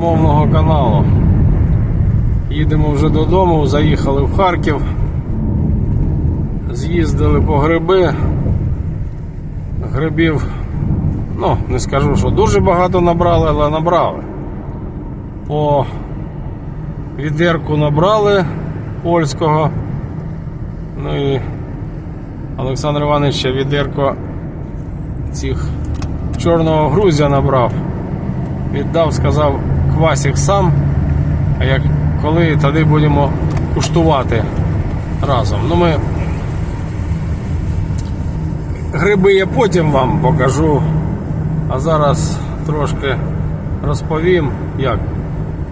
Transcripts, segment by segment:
мовного каналу. Їдемо вже додому, заїхали в Харків. З'їздили по гриби. Грибів, ну, не скажу, що дуже багато набрали, але набрали. По відерку набрали польського. Ну і Олександр Іванович ще відерко цих чорного грузя набрав. Віддав, сказав квасик сам. А як коли тоді будемо куштувати разом. Ну ми гриби я потім вам покажу. А зараз трошки розповім, як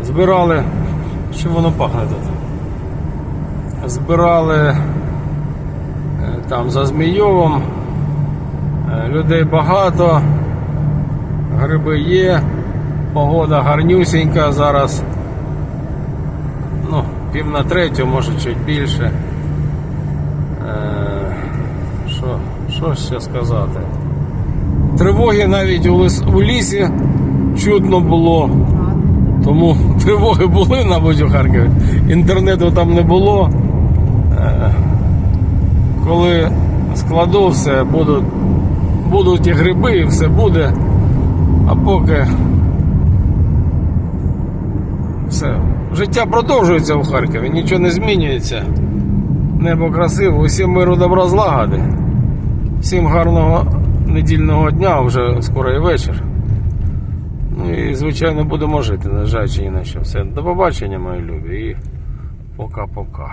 збирали. Що воно пахне тут? Збирали е, там за Змійовом. Е, Людей багато, гриби є, погода гарнюсінька зараз. Ну, пів на третю, може чуть більше. Е, Що, що ще сказати? Тривоги навіть у, лис, у лісі чутно було. Тому тривоги були, мабуть, у Харкові. Інтернету там не було. Е, Коли складу все, будуть, будуть і гриби, і все буде. А поки все. Життя продовжується у Харкові, нічого не змінюється. Небо красиво, усім миру добра злагоди. Всім гарного недільного дня, вже скоро і вечір. Ну і звичайно будемо жити, незважаючи ні на що. Все, до побачення, мої любі, і пока-пока.